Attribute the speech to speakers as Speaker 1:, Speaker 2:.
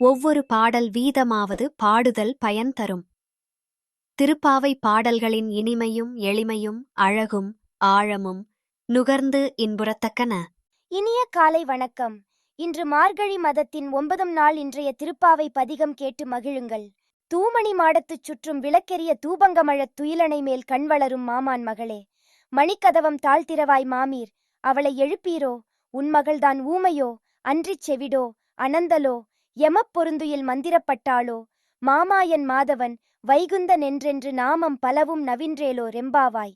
Speaker 1: ஒவ்வொரு பாடல் வீதமாவது பாடுதல் பயன் தரும். திருப்பாவை பாடல்களின் இனிமையும் எளிமையும் அழகும் ஆழமும் நுகர்ந்து இன்புறத்தக்கன.
Speaker 2: இனிய காலை வணக்கம். இன்று மார்கழி மதத்தின் ஒன்பதாம் நாள் இன்றைய திருப்பாவை பதிகம் கேட்டு மகிழுங்கள். தூமணி மாடத்துச் சுற்றும் விளக்கெரிய தூபங்கமழத் துயிலனை மேல் கண் வளரும் மாமான் மகளே. மணிக்கதவம் தாழ்த்திரவாய் மாமீர். அவளை எழுப்பீரோ? உன் மகள்தான் ஊமையோ? அன்றிச் செவிடோ? அனந்தலோ? எமப்பொருந்துயில் மந்திரப்பட்டாளோ? மாமாயன் மாதவன் வைகுந்த நென்றென்று நாமம் பலவும் நவின்றேலோ ரெம்பாவாய்?